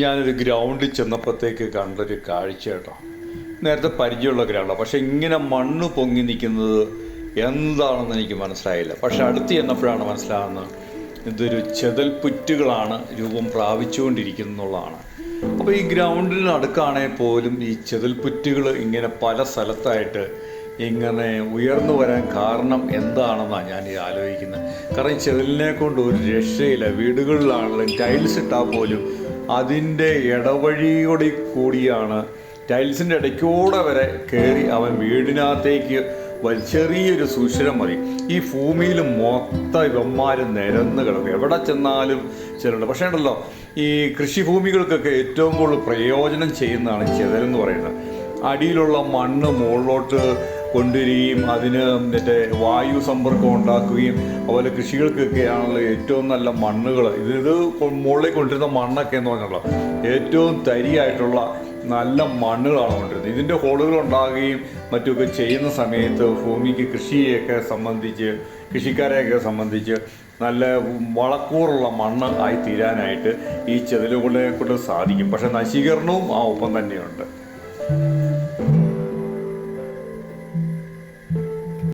ഞാനൊരു ഗ്രൗണ്ടിൽ ചെന്നപ്പോഴത്തേക്ക് കണ്ടൊരു കാഴ്ച കേട്ടോ. നേരത്തെ പരിചയമുള്ള ഗ്രൗണ്ടാണ് പക്ഷെ ഇങ്ങനെ മണ്ണ് പൊങ്ങി നിൽക്കുന്നത് എന്താണെന്ന് എനിക്ക് മനസ്സിലായില്ല. പക്ഷെ അടുത്ത് ചെന്നപ്പോഴാണ് മനസ്സിലാകുന്നത് ഇതൊരു ചെതൽപ്പുറ്റുകളാണ് രൂപം പ്രാപിച്ചുകൊണ്ടിരിക്കുന്നുള്ളതാണ് അപ്പോൾ ഈ ഗ്രൗണ്ടിനടുക്കാണെങ്കിൽ പോലും ഈ ചെതൽപ്പുറ്റുകൾ ഇങ്ങനെ പല സ്ഥലത്തായിട്ട് ഇങ്ങനെ ഉയർന്നു വരാൻ കാരണം എന്താണെന്നാണ് ഞാൻ ഈ ആലോചിക്കുന്നത്. കാരണം ഈ കൊണ്ട് ഒരു രക്ഷയില്ല. വീടുകളിലാണെങ്കിലും ടൈൽസ് ഇട്ടാൽ പോലും അതിന്റെ ഇടവഴിയോടെ കൂടിയാണ് ടൈൽസിന്റെ ഇടയ്ക്കൂടെ വരെ കയറി അവൻ വീടിനകത്തേക്ക് ചെറിയൊരു സുഷിരം മതി. ഈ ഭൂമിയിൽ മൊത്തം ഇവന്മാർ നിരന്ന് കിടക്കും എവിടെ ചെന്നാലും ചിലരുണ്ട് പക്ഷേ ഉണ്ടല്ലോ ഈ കൃഷിഭൂമികൾക്കൊക്കെ ഏറ്റവും കൂടുതൽ പ്രയോജനം ചെയ്യുന്നതാണ് ചെതലെന്ന് പറയുന്നത്. അടിയിലുള്ള മണ്ണ് മുകളിലോട്ട് കൊണ്ടുവരികയും അതിന് മറ്റേ വായു സമ്പർക്കം ഉണ്ടാക്കുകയും അതുപോലെ കൃഷികൾക്കൊക്കെയാണല്ലോ ഏറ്റവും നല്ല മണ്ണുകൾ ഇത് ഇത് മുകളിൽ കൊണ്ടിരുന്ന മണ്ണൊക്കെ എന്ന് പറഞ്ഞല്ലോ ഏറ്റവും തരിയായിട്ടുള്ള നല്ല മണ്ണുകളാണ് കൊണ്ടിരുന്നത്. ഇതിന്റെ ഹോളുകൾ ഉണ്ടാകുകയും മറ്റുമൊക്കെ ചെയ്യുന്ന സമയത്ത് ഭൂമിക്ക് കൃഷിയെയൊക്കെ സംബന്ധിച്ച് കൃഷിക്കാരെയൊക്കെ സംബന്ധിച്ച് നല്ല വളക്കൂറുള്ള മണ്ണ് ആയി തീരാനായിട്ട് ഈ ചെതിലുകളെ കൊണ്ട് സാധിക്കും. പക്ഷെ നശീകരണവും ആ ഒപ്പം തന്നെയുണ്ട്.